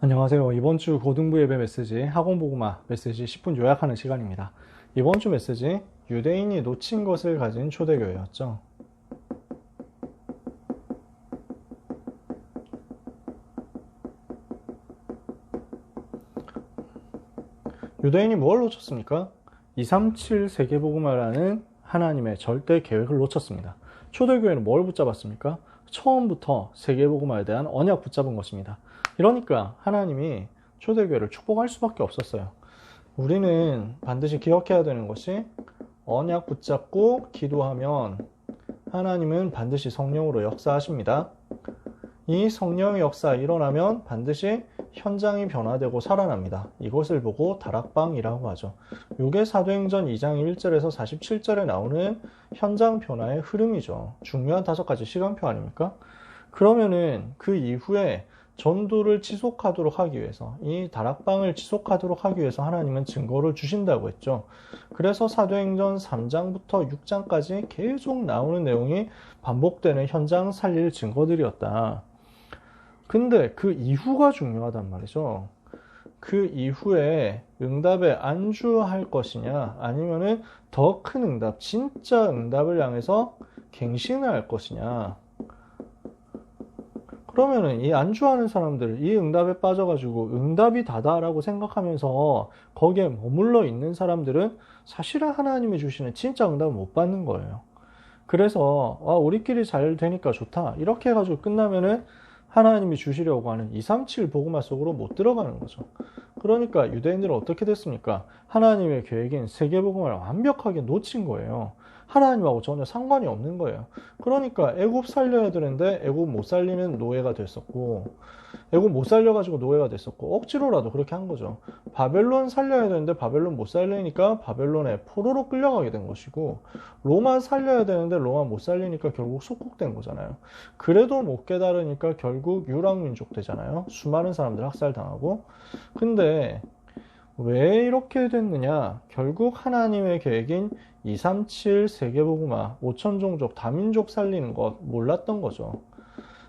안녕하세요. 이번 주 고등부 예배 메시지 학원 보고마 메시지 10분 요약하는 시간입니다. 이번 주 메시지 유대인이 놓친 것을 가진 초대교회였죠. 유대인이 뭘 놓쳤습니까? 237 세계복음화라는 하나님의 절대 계획을 놓쳤습니다. 초대교회는 뭘 붙잡았습니까? 처음부터 세계복음화에 대한 언약 붙잡은 것입니다. 이러니까 하나님이 초대교회를 축복할 수밖에 없었어요. 우리는 반드시 기억해야 되는 것이 언약 붙잡고 기도하면 하나님은 반드시 성령으로 역사하십니다. 이 성령의 역사 일어나면 반드시 현장이 변화되고 살아납니다. 이것을 보고 다락방이라고 하죠. 이게 사도행전 2장 1절에서 47절에 나오는 현장 변화의 흐름이죠. 중요한 다섯 가지 시간표 아닙니까? 그러면은 그 이후에 전도를 지속하도록 하기 위해서 이 다락방을 지속하도록 하기 위해서 하나님은 증거를 주신다고 했죠. 그래서 사도행전 3장부터 6장까지 계속 나오는 내용이 반복되는 현장 살릴 증거들이었다. 근데 그 이후가 중요하단 말이죠. 그 이후에 응답에 안주할 것이냐, 아니면은 더 큰 응답, 진짜 응답을 향해서 갱신을 할 것이냐. 그러면은 이 안주하는 사람들, 이 응답에 빠져가지고 응답이 다다라고 생각하면서 거기에 머물러 있는 사람들은 사실은 하나님이 주시는 진짜 응답을 못 받는 거예요. 그래서, 아, 우리끼리 잘 되니까 좋다. 이렇게 해가지고 끝나면은 하나님이 주시려고 하는 237 보고마 속으로 못 들어가는 거죠. 그러니까 유대인들은 어떻게 됐습니까? 하나님의 계획인 세계 복음을 완벽하게 놓친 거예요. 하나님하고 전혀 상관이 없는 거예요. 그러니까 애굽 살려야 되는데 애굽 못 살리는 노예가 됐었고 애굽 못 살려가지고 노예가 됐었고 억지로라도 그렇게 한 거죠. 바벨론 살려야 되는데 바벨론 못 살리니까 바벨론에 포로로 끌려가게 된 것이고 로마 살려야 되는데 로마 못 살리니까 결국 속국된 거잖아요. 그래도 못 깨달으니까 결국 유랑민족 되잖아요. 수많은 사람들 학살당하고 근데 왜 이렇게 됐느냐? 결국 하나님의 계획인 237 세계복음화 5천 종족 다민족 살리는 것 몰랐던 거죠.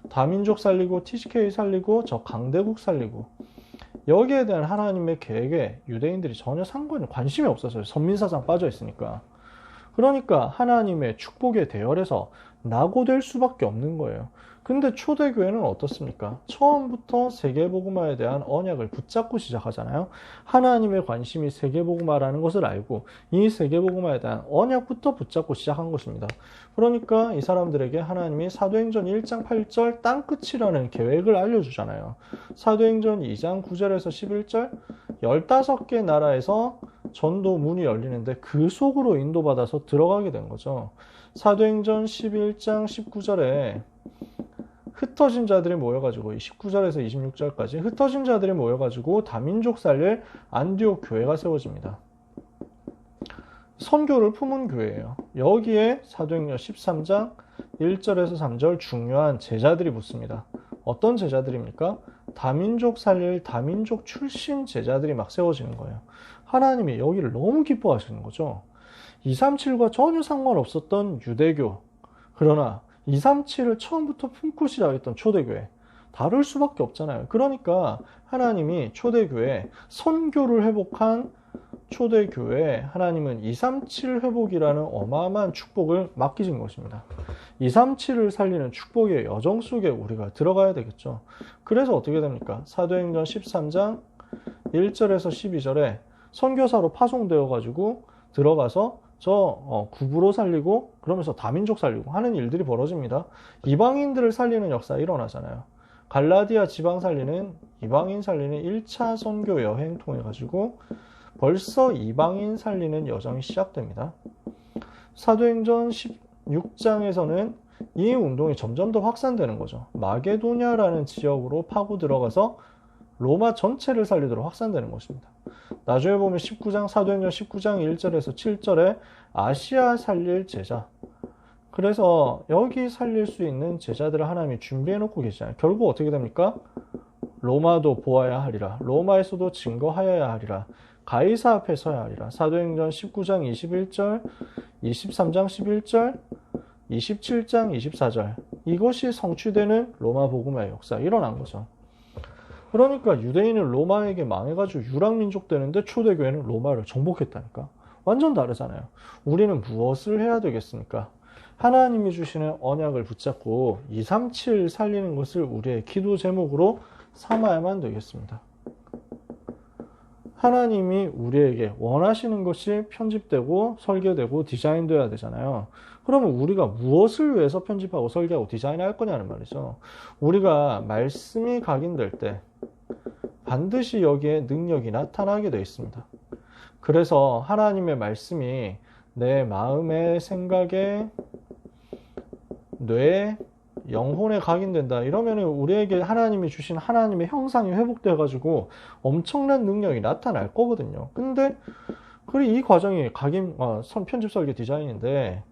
다민족 살리고 TCK 살리고 저 강대국 살리고 여기에 대한 하나님의 계획에 유대인들이 전혀 상관이 관심이 없었어요. 선민사상 빠져 있으니까. 그러니까 하나님의 축복의 대열에서 낙오될 수밖에 없는 거예요. 근데 초대교회는 어떻습니까? 처음부터 세계복음화에 대한 언약을 붙잡고 시작하잖아요. 하나님의 관심이 세계복음화라는 것을 알고 이 세계복음화에 대한 언약부터 붙잡고 시작한 것입니다. 그러니까 이 사람들에게 하나님이 사도행전 1장 8절 땅끝이라는 계획을 알려주잖아요. 사도행전 2장 9절에서 11절 15개 나라에서 전도 문이 열리는데 그 속으로 인도받아서 들어가게 된 거죠. 사도행전 11장 19절에 흩어진 자들이 모여가지고 19절에서 26절까지 흩어진 자들이 모여가지고 다민족 살릴 안디옥 교회가 세워집니다. 선교를 품은 교회예요. 여기에 사도행전 13장 1절에서 3절 중요한 제자들이 붙습니다. 어떤 제자들입니까? 다민족 살릴 다민족 출신 제자들이 막 세워지는 거예요. 하나님이 여기를 너무 기뻐하시는 거죠. 237과 전혀 상관없었던 유대교. 그러나 237을 처음부터 품고 시작했던 초대교회. 다를 수밖에 없잖아요. 그러니까 하나님이 초대교회, 선교를 회복한 초대교회 하나님은 237 회복이라는 어마어마한 축복을 맡기신 것입니다. 237을 살리는 축복의 여정 속에 우리가 들어가야 되겠죠. 그래서 어떻게 됩니까? 사도행전 13장 1절에서 12절에 선교사로 파송되어 가지고 들어가서 저 어, 구부로 살리고 그러면서 다민족 살리고 하는 일들이 벌어집니다. 이방인들을 살리는 역사 일어나잖아요. 갈라디아 지방 살리는 이방인 살리는 1차 선교 여행 통해 가지고 벌써 이방인 살리는 여정이 시작됩니다. 사도행전 16장에서는 이 운동이 점점 더 확산되는 거죠. 마게도냐라는 지역으로 파고 들어가서 로마 전체를 살리도록 확산되는 것입니다. 나중에 보면 19장 사도행전 19장 1절에서 7절에 아시아 살릴 제자 그래서 여기 살릴 수 있는 제자들을 하나님이 준비해 놓고 계시잖아요. 결국 어떻게 됩니까? 로마도 보아야 하리라. 로마에서도 증거하여야 하리라. 가이사 앞에 서야 하리라. 사도행전 19장 21절, 23장 11절, 27장 24절. 이것이 성취되는 로마 복음의 역사 일어난 거죠. 그러니까 유대인은 로마에게 망해가지고 유랑민족 되는데 초대교회는 로마를 정복했다니까. 완전 다르잖아요. 우리는 무엇을 해야 되겠습니까? 하나님이 주시는 언약을 붙잡고 237 살리는 것을 우리의 기도 제목으로 삼아야만 되겠습니다. 하나님이 우리에게 원하시는 것이 편집되고 설계되고 디자인되어야 되잖아요. 그러면 우리가 무엇을 위해서 편집하고 설계하고 디자인할 거냐는 말이죠. 우리가 말씀이 각인될 때 반드시 여기에 능력이 나타나게 되어 있습니다. 그래서 하나님의 말씀이 내 마음의 생각에 뇌 영혼에 각인된다. 이러면 우리에게 하나님이 주신 하나님의 형상이 회복돼 가지고 엄청난 능력이 나타날 거거든요. 근데 그리 이 과정이 각인 어, 선 편집 설계 디자인인데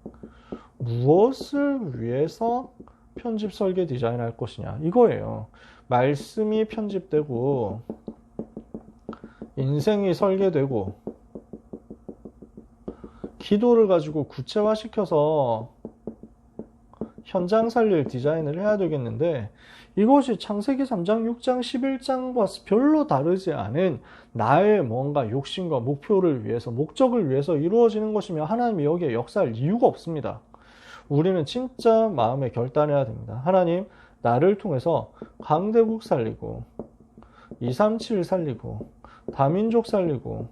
무엇을 위해서 편집 설계 디자인할 것이냐 이거예요. 말씀이 편집되고 인생이 설계되고 기도를 가지고 구체화시켜서 현장 살릴 디자인을 해야 되겠는데 이것이 창세기 3장, 6장, 11장과 별로 다르지 않은 나의 뭔가 욕심과 목표를 위해서 목적을 위해서 이루어지는 것이며 하나님이 여기에 역사할 이유가 없습니다. 우리는 진짜 마음에 결단해야 됩니다. 하나님 나를 통해서 강대국 살리고 237 살리고 다민족 살리고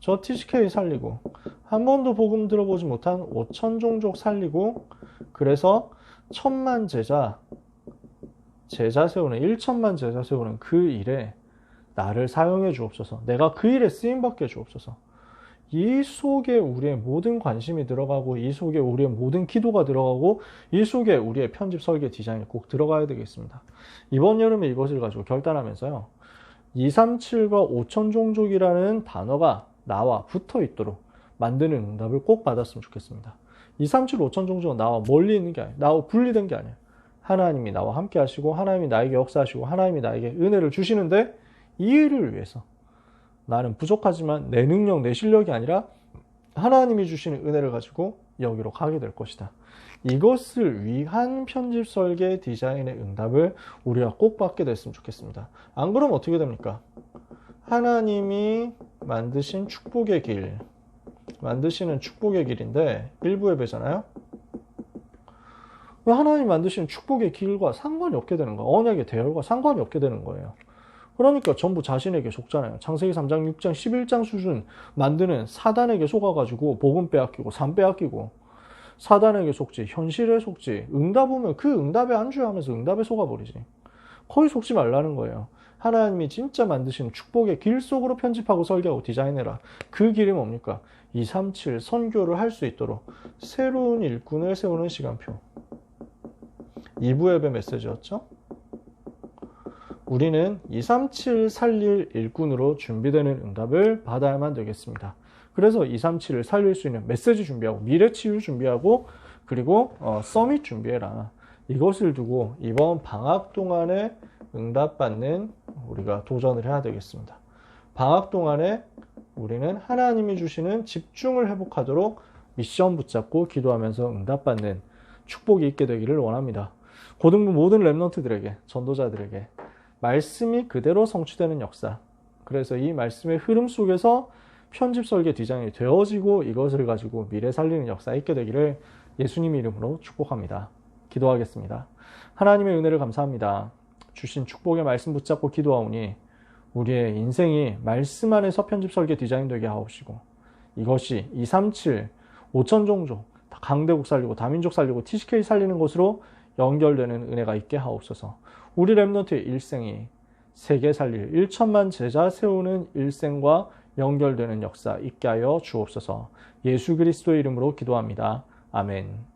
저 TCK 살리고 한 번도 복음 들어보지 못한 5천 종족 살리고 그래서 천만 제자 제자 세우는 1천만 제자 세우는 그 일에 나를 사용해 주옵소서. 내가 그 일에 쓰임 받게 주옵소서. 이 속에 우리의 모든 관심이 들어가고 이 속에 우리의 모든 기도가 들어가고 이 속에 우리의 편집 설계 디자인이 꼭 들어가야 되겠습니다. 이번 여름에 이것을 가지고 결단하면서요. 237과 5천 종족이라는 단어가 나와 붙어 있도록 만드는 응답을 꼭 받았으면 좋겠습니다. 237, 5천 종족은 나와 멀리 있는 게 아니에요. 나와 분리된 게 아니에요. 하나님이 나와 함께 하시고 하나님이 나에게 역사하시고 하나님이 나에게 은혜를 주시는데 이 일을 위해서 나는 부족하지만 내 능력, 내 실력이 아니라 하나님이 주시는 은혜를 가지고 여기로 가게 될 것이다. 이것을 위한 편집 설계 디자인의 응답을 우리가 꼭 받게 됐으면 좋겠습니다. 안 그러면 어떻게 됩니까? 하나님이 만드신 축복의 길, 만드시는 축복의 길인데 일부 예배잖아요. 왜 하나님 만드시는 축복의 길과 상관이 없게 되는 거야? 언약의 대열과 상관이 없게 되는 거예요. 그러니까 전부 자신에게 속잖아요. 창세기 3장, 6장, 11장 수준 만드는 사단에게 속아가지고 복음 빼앗기고 삶 빼앗기고 사단에게 속지, 현실에 속지, 응답 오면 그 응답에 안주하면서 응답에 속아버리지. 거의 속지 말라는 거예요. 하나님이 진짜 만드신 축복의 길 속으로 편집하고 설계하고 디자인해라. 그 길이 뭡니까? 237 선교를 할 수 있도록 새로운 일꾼을 세우는 시간표. 2부 예배 메시지였죠? 우리는 237 살릴 일꾼으로 준비되는 응답을 받아야만 되겠습니다. 그래서 237을 살릴 수 있는 메시지 준비하고 미래 치유 준비하고 그리고 어, 서밋 준비해라. 이것을 두고 이번 방학 동안에 응답받는 우리가 도전을 해야 되겠습니다. 방학 동안에 우리는 하나님이 주시는 집중을 회복하도록 미션 붙잡고 기도하면서 응답받는 축복이 있게 되기를 원합니다. 고등부 모든 랩런트들에게 전도자들에게 말씀이 그대로 성취되는 역사. 그래서 이 말씀의 흐름 속에서 편집 설계 디자인이 되어지고 이것을 가지고 미래 살리는 역사 있게 되기를 예수님 이름으로 축복합니다. 기도하겠습니다. 하나님의 은혜를 감사합니다. 주신 축복의 말씀 붙잡고 기도하오니 우리의 인생이 말씀 안에 서 편집 설계 디자인 되게 하옵시고 이것이 237, 5천 종족, 강대국 살리고 다민족 살리고 TCK 살리는 것으로 연결되는 은혜가 있게 하옵소서. 우리 랩노트의 일생이 세계 살릴 1천만 제자 세우는 일생과 연결되는 역사 있게 하여 주옵소서. 예수 그리스도의 이름으로 기도합니다. 아멘.